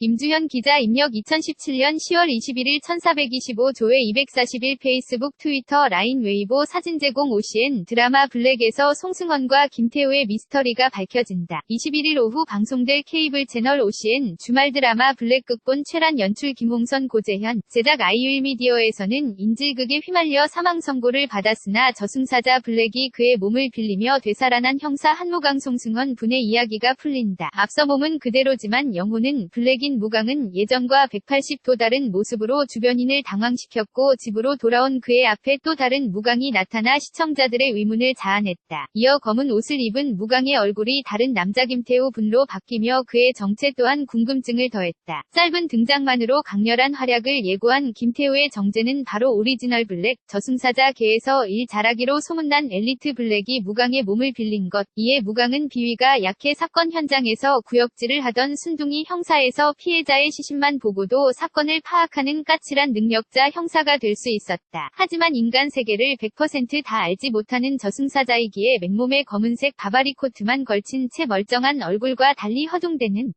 임주현 기자 입력 2017년 10월 21일 1425조회 241 페이스북 트위터 라인 웨이보 사진 제공 OCN 드라마 블랙에서 송승헌과 김태우의 미스터리가 밝혀진다. 21일 오후 방송될 케이블 채널 OCN 주말 드라마 블랙 극본 최란 연출 김홍선 고재현 제작 아이유일 미디어에서는 인질극에 휘말려 사망 선고를 받았으나 저승사자 블랙이 그의 몸을 빌리며 되살아난 형사 한무강 송승헌 분의 이야기가 풀린다. 앞서 몸은 그대로지만 영혼은 블랙이 무강은 예전과 180도 다른 모습으로 주변인을 당황시켰고 집으로 돌아온 그의 앞에 또 다른 무강이 나타나 시청자들의 의문을 자아냈다. 이어 검은 옷을 입은 무강의 얼굴이 다른 남자 김태우 분로 바뀌며 그의 정체 또한 궁금증을 더했다. 짧은 등장만으로 강렬한 활약을 예고한 김태우의 정체는 바로 오리지널 블랙, 저승사자 계에서 일 잘하기로 소문난 엘리트 블랙이 무강의 몸을 빌린 것. 이에 무강은 비위가 약해 사건 현장에서 구역질을 하던 순둥이 형사에서 피해자의 시신만 보고도 사건을 파악하는 까칠한 능력자 형사가 될 수 있었다. 하지만 인간 세계를 100%다 알지 못하는 저승사자이기에 맨몸에 검은색 바바리 코트만 걸친 채 멀쩡한 얼굴과 달리 허둥대는